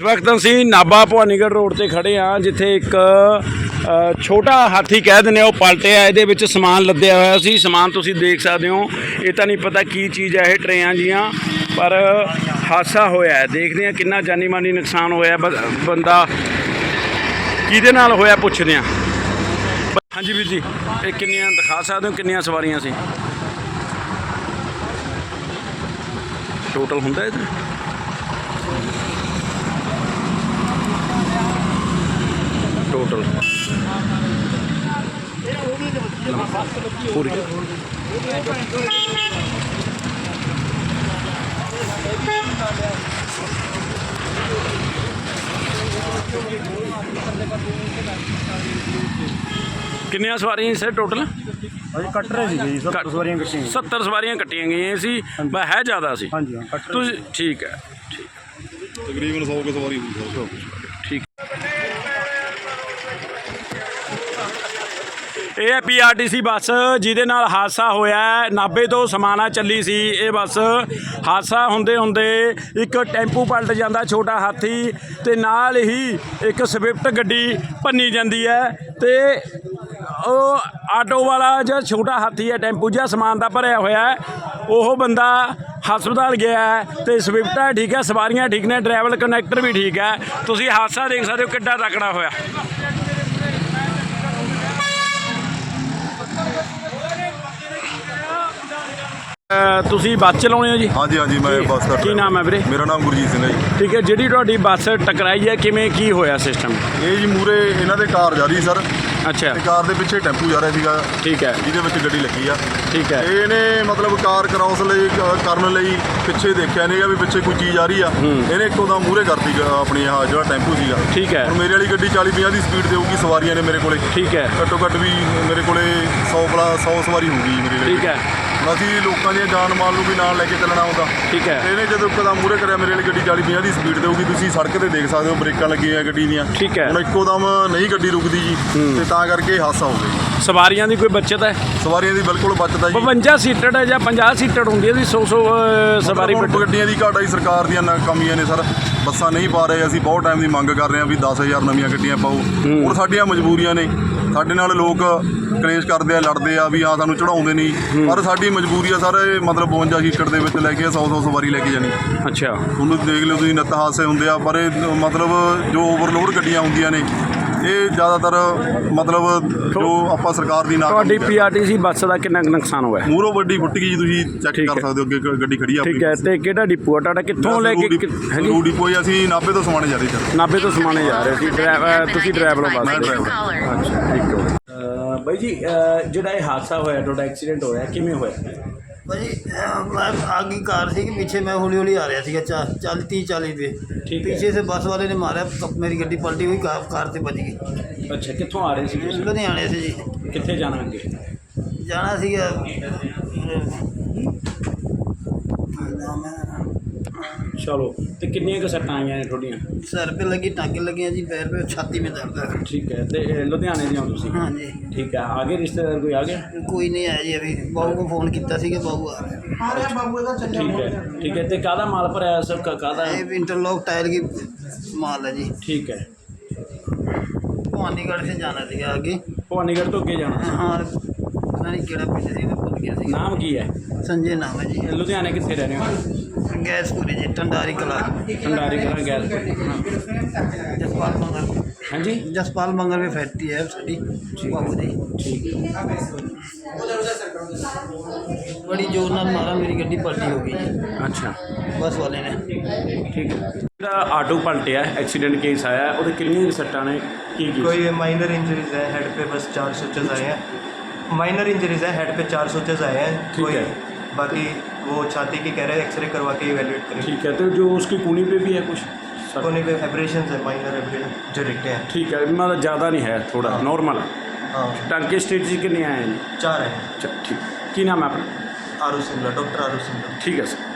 ਇਸ ਵਕਤ ਅਸੀਂ ਨਾਬਾ ਭਵਾਨੀਗੜ੍ਹ ਰੋਡ ਤੇ ਖੜੇ ਆ ਜਿੱਥੇ ਇੱਕ ਛੋਟਾ ਹਾਥੀ ਕਹਿ ਦਿੰਦੇ ਆ, ਉਹ ਪਲਟਿਆ ਇਹਦੇ ਵਿੱਚ ਸਮਾਨ ਲੱਦਿਆ ਹੋਇਆ ਸੀ। ਸਮਾਨ ਤੁਸੀਂ ਦੇਖ ਸਕਦੇ ਹੋ। ਇਹ ਤਾਂ ਨਹੀਂ ਪਤਾ ਕੀ ਚੀਜ਼ ਹੈ, ਇਹ ਟਰੇਆਂ ਜੀਆਂ, ਪਰ ਹਾਦਸਾ ਹੋਇਆ ਦੇਖਦੇ ਆ ਕਿੰਨਾ ਜਾਨੀ ਮਾਨੀ ਨੁਕਸਾਨ ਹੋਇਆ ਬ- ਬੰਦਾ ਕਿਹਦੇ ਨਾਲ ਹੋਇਆ, ਪੁੱਛਦੇ ਆ ਹਾਂਜੀ ਵੀਰ ਜੀ, ਇਹ ਕਿੰਨੀਆਂ, ਦਿਖਾ ਸਕਦੇ ਹੋ ਕਿੰਨੀਆਂ ਸਵਾਰੀਆਂ ਸੀ? ਟੋਟਲ ਹੁੰਦਾ ਇਹ ਟੋਟਲ ਪੂਰੀ ਕਿੰਨੀਆਂ ਸਵਾਰੀਆਂ ਸੀ ਟੋਟਲ ਹਾਂਜੀ ਕੱਟ ਰਹੇ ਸੀਗੇ ਜੀ ਸਭ ਕੱਟ- ਸਵਾਰੀਆਂ ਕੱਟੀਆਂ ਜੀ। 70 ਸਵਾਰੀਆਂ ਕੱਟੀਆਂ ਗਈਆਂ ਸੀ ਬਸ ਹੈ ਜ਼ਿਆਦਾ ਸੀ? ਹਾਂਜੀ ਹਾਂ ਕੱਟ ਰਹੇ ਤੁਸੀਂ ਠੀਕ ਹੈ ਠੀਕ ਤਕਰੀਬਨ 100 ਕੁ ਸਵਾਰੀ ਹੁੰਦੀ ਹੈ ਇਹ ਹੈ ਪੀਆਰਟੀਸੀ ਬੱਸ, ਜਿਹਦੇ ਨਾਲ ਹਾਦਸਾ ਹੋਇਆ ਹੈ। ਨਾਭੇ ਤੋਂ ਸਮਾਣਾ ਚੱਲੀ ਸੀ ਇਹ ਬੱਸ। ਹਾਦਸਾ ਹੁੰਦੇ ਹੁੰਦੇ ਇੱਕ ਟੈਂਪੂ ਪਲਟ ਜਾਂਦਾ ਛੋਟਾ ਹਾਥੀ ਤੇ ਨਾਲ ਹੀ ਇੱਕ ਸਵਿਫਟ ਗੱਡੀ ਭੰਨੀ ਜਾਂਦੀ ਹੈ ਤੇ ਉਹ ਆਟੋ ਵਾਲਾ ਜਿਹੜਾ ਛੋਟਾ ਹਾਥੀ ਹੈ, ਟੈਂਪੂ ਜਿਹਾ ਸਮਾਨ ਦਾ ਭਰਿਆ ਹੋਇਆ ਹੈ। ਉਹ ਬੰਦਾ ਹਸਪਤਾਲ ਗਿਆ ਹੈ ਤੇ ਸਵਿਫਟ ਠੀਕ ਹੈ, ਸਵਾਰੀਆਂ ਠੀਕ ਨੇ, ਡਰਾਈਵਰ ਕਨੈਕਟਰ ਵੀ ਠੀਕ ਹੈ। ਤੁਸੀਂ ਹਾਦਸਾ ਦੇਖ ਸਕਦੇ ਹੋ ਕਿੱਡਾ ਤਕੜਾ ਹੋਇਆ। ਤੁਸੀਂ ਬੱਸ ਚਲਾਉਣੇ ਹੋ ਜੀ? ਹਾਂਜੀ ਹਾਂਜੀ ਮੈਂ ਬੱਸ ਦਾ ਕੀ ਨਾਮ ਹੈ ਵੀਰੇ? ਮੇਰਾ ਨਾਮ ਗੁਰਜੀਤ ਸਿੰਘ ਹੈ ਜੀ। ਠੀਕ ਹੈ ਜਿਹੜੀ ਤੁਹਾਡੀ ਬੱਸ ਟਕਰਾਈ ਹੈ ਕਿਵੇਂ ਕੀ ਹੋਇਆ ਸਿਸਟਮ ਇਹ ਜੀ ਮੂਰੇ ਇਹਨਾਂ ਦੇ ਕਾਰ ਜਾ ਰਹੀ ਸਰ। ਅੱਛਾ। ਤੇ ਕਾਰ ਦੇ ਪਿੱਛੇ ਟੈਂਪੂ ਜਾ ਰਿਹਾ ਸੀਗਾ। ਠੀਕ ਹੈ। ਜਿਹਦੇ ਵਿੱਚ ਗੱਡੀ ਲੱਗੀ ਆ। ਠੀਕ ਹੈ। ਇਹਨੇ ਮਤਲਬ ਕਾਰ ਕਰਾਉਸ ਲਈ ਕਰਨ ਲਈ ਪਿੱਛੇ ਦੇਖਿਆ ਨਹੀਂਗਾ ਵੀ ਪਿੱਛੇ ਕੋਈ ਚੀਜ਼ ਆ ਰਹੀ ਆ। ਇਹਨੇ ਇੱਕੋ ਦਾ ਮੂਰੇ ਕਰਤੀ ਆਪਣੀ ਆਹ ਜਿਹੜਾ ਟੈਂਪੂ ਸੀਗਾ। ਠੀਕ ਹੈ। ਹੁਣ ਮੇਰੇ ਵਾਲੀ ਗੱਡੀ 40 50 ਦੀ ਸਪੀਡ ਦੇਊਗੀ ਸਵਾਰੀਆਂ ਨੇ ਮੇਰੇ ਕੋਲੇ। ਠੀਕ ਹੈ। ਘੱਟੋ ਘੱਟ ਵੀ ਮੇਰੇ ਕੋਲੇ 100 ਪਲੱਸ 100 ਸਵਾਰੀ ਹੋਊਗੀ ਮੇਰੇ ਲਈ। ਠੀਕ ਹੈ। ਅਸੀਂ ਲੋਕਾਂ ਦੀਆਂ ਜਾਨ ਮਾਲ ਨੂੰ ਵੀ ਨਾਲ ਲੈ ਕੇ ਚੱਲਣਾ ਹੁੰਦਾ। ਠੀਕ ਹੈ। ਇਹਨੇ ਜਦੋਂ ਇੱਕਦਮ ਮੂਰੇ ਕਰਿਆ ਮੇਰੇ ਵਾਲੀ ਗੱਡੀ 40 50 ਦੀ ਸਪੀਡ ਦੇਊਗੀ ਤੁਸੀਂ ਸੜਕ ਤੇ ਦੇਖ ਸਕਦੇ ਹੋ ਬ੍ਰੇਕਾਂ ਲੱਗੀਆਂ ਗੱਡੀ ਦੀਆਂ। ਠੀਕ ਹੈ। ਹੁਣ ਇੱਕੋ ਦਮ ਨਹੀਂ ਗੱਡੀ ਰੁਕਦੀ ਜੀ ਤੇ ਤਾਂ ਕਰਕੇ ਹਾਦਸਾ ਹੋ ਗਿਆ। ਸਵਾਰੀਆਂ ਦੀ ਕੋਈ ਬੱਚਤ ਹੈ? ਸਵਾਰੀਆਂ ਦੀ ਬਿਲਕੁਲ ਬਚਤ ਆ ਜੀ। 52 ਸੀਟਡ ਹੈ ਜਾਂ 50 ਸੀਟਡ ਹੁੰਦੀ ਹੈ ਜੀ 100 100 ਸਵਾਰੀ ਗੱਡੀਆਂ ਦੀ ਘਾਟ ਆਈ ਸਰਕਾਰ ਦੀਆਂ ਨਾਕਾਮੀਆਂ ਨੇ ਸਰ। ਬੱਸਾਂ ਨਹੀਂ ਪਾ ਰਹੇ ਅਸੀਂ ਬਹੁਤ ਟਾਈਮ ਦੀ ਮੰਗ ਕਰ ਰਹੇ ਹਾਂ ਵੀ 10000 ਨਵੀਆਂ ਗੱਡੀਆਂ ਪਾਓ। ਹੁਣ ਸਾਡੀਆਂ ਮਜਬੂਰੀਆਂ ਨੇ। ਸਾਡੇ ਨਾਲ ਲੋਕ ਕਲੇਸ਼ ਕਰਦੇ ਆ ਲੜਦੇ ਆ ਵੀ ਆ ਸਾਨੂੰ ਚੜਾਉਂਦੇ ਨਹੀਂ। ਪਰ ਸਾਡੀ ਮਜਬੂਰੀ ਆ ਸਰ ਇਹ ਮਤਲਬ 52 ਸੀਟਰ ਦੇ ਵਿੱਚ ਲੈ ਕੇ 100 100 ਸਵਾਰੀ ਲੈ ਕੇ ਜਾਣੀ। ਅੱਛਾ। ਤੁਹਾਨੂੰ ਦੇਖ ਲਿਓ ਤੁਸੀਂ ਨਿੱਤ ਹਾਦਸੇ ਹੁੰਦੇ ਆ ਪਰ ਇਹ ਮਤਲਬ ਜੋ ਓਵਰਲੋਡ ਗੱਡੀਆਂ ਹੁੰਦੀਆਂ ਨੇ ਇਹ ਜ਼ਿਆਦਾਤਰ ਮਤਲਬ ਜੋ ਆਪਾਂ ਸਰਕਾਰ ਦੀ ਨਾ ਤੁਹਾਡੀ ਪੀਆਰਟੀਸੀ ਬੱਸ ਦਾ ਕਿੰਨਾ ਕੁ ਨੁਕਸਾਨ ਹੋਇਆ ਹੈ? ਮੂਰੋ ਵੱਡੀ ਫੁੱਟ ਗਈ ਜੀ ਤੁਸੀਂ ਚੈੱਕ ਠੀਕ ਕਰ ਹੈ। ਸਕਦੇ ਹੋ ਅੱਗੇ ਗ- ਗੱਡੀ ਖੜੀ ਆ ਠੀਕ ਹੈ ਤੇ ਕਿਹੜਾ ਡਿਪੂ ਆ ਤੁਹਾਡਾ ਕਿੱਥੋਂ ਲੈ ਕੇ ਕਿ- ਹੈਂਜੀ? ਰੂਡੀ ਕੋਈ ਅਸੀਂ ਨਾਭੇ ਤੋਂ ਸਮਾਣੇ ਜਾ ਰਹੇ ਸਰ ਨਾਭੇ ਤੋਂ ਸਮਾਣੇ ਜਾ ਰਹੇ ਸੀ ਡਰਾਈਵਰ ਤੁਸੀਂ ਡਰਾਈਵਰ ਹੋ ਬੱਸ ਮੈਂ ਦੇ। ਅੱਛਾ ਠੀਕ ਹੈ ਬਾਈ ਜੀ ਜਿਹੜਾ ਇਹ ਹਾਦਸਾ ਹੋਇਆ ਤੁਹਾਡਾ ਐਕਸੀਡੈਂਟ ਹੋਇਆ ਕਿਵੇਂ ਹੋਇਆ ਭਾਜੀ ਅਹ ਮੈਂ आगे कार थी कि पीछे मैं हौली हौली आ रहा थी चालीस तीस चालीस पे ठीक है। पीछे से बस वाले ने मारा कब मेरी गड्डी पलटी हुई कार कार से बच गई ਅੱਛਾ ਕਿੱਥੋਂ ਆ ਰਹੇ ਸੀ ਤੁਸੀਂ? लुधियाने से जी ਕਿੱਥੇ ਜਾਣਾ ਅੱਗੇ जाना सीगा नाम है ਚਲੋ ਤੇ ਕਿੰਨੀਆਂ ਕੁ ਸੱਟਾਂ ਆਈਆਂ ਨੇ ਤੁਹਾਡੀਆਂ सर पे लगी टाँगे लगे हैं जी पैर पे छाती में दर्द है ਠੀਕ ਹੈ ਤੇ ਇਹ ਲੁਧਿਆਣੇ ਦੇ ਹੋ ਤੁਸੀਂ हाँ जी ਠੀਕ ਹੈ ਆਗੇ ਰਿਸ਼ਤੇਦਾਰ ਕੋਈ ਆ ਗਿਆ कोई नहीं आया जी अभी बहू को फ़ोन किया सीगा बहू आ रहा है ਠੀਕ ਹੈ ਠੀਕ ਹੈ ਤੇ ਕਾਹਦਾ ਮਾਲ ਭਰਿਆ ਸਭ ਕਾ- ਕਾਹਦਾ ये इंटरलॉक टायर की माल है जी ਠੀਕ ਹੈ भवानीगढ़ से जाना सीगा आगे ਭਵਾਨੀਗੜ੍ਹ ਤੋਂ ਅੱਗੇ ਜਾਣਾ हाँ पता नहीं केड़ा पिछले सी मैं भूल गया सीगा ਨਾਮ ਕੀ ਹੈ संजय नाम है जी ਇਹ ਲੁਧਿਆਣੇ ਕਿੱਥੇ ਰਹਿੰਦੇ ਹੋ गैस पूरी जी टंडारी कला ਭੰਡਾਰੀ ਕਲਾਂ ਗੈਸ जसपाल मंगल ਹਾਂਜੀ जसपाल मंगल में फैक्ट्री है साड़ी बाबू जी ਠੀਕ ਹੈ बड़ी जोर नाल मारा मेरी गड्डी पलटी हो गई जी ਅੱਛਾ बस वाले ने ਠੀਕ ਹੈ ਜਿਹੜਾ ਆਟੋ ਪਲਟਿਆ ਐਕਸੀਡੈਂਟ ਕੇਸ ਆਇਆ ਹੈ, ਉਹਦੇ ਕਿੰਨੀਆਂ ਕੁ ਸੱਟਾਂ ਨੇ ਕੀ ਕੀ कोई माइनर इंजरीज है हेड पे बस चार सोचेज आए हैं माइनर इंजरीज है हेड पे चार सोचेज आए हैं ठीक कोई है। बाकी वो छाती की कह रहे हैं एक्सरे करवा के इवेल्युएट करेंगे ठीक है तो जो उसकी कूनी पे भी है कुछ सर कोने पे एब्रेशन है माइनर एब्रेशन जो दिखते हैं ठीक है मतलब ज़्यादा नहीं है थोड़ा हाँ। नॉर्मल है हाँ टांके स्टेट जी कितने आए हैं जी चार हैं अच्छा ठीक की नाम है अपना आरू सिंगला डॉक्टर आरू सिंगला ठीक है सर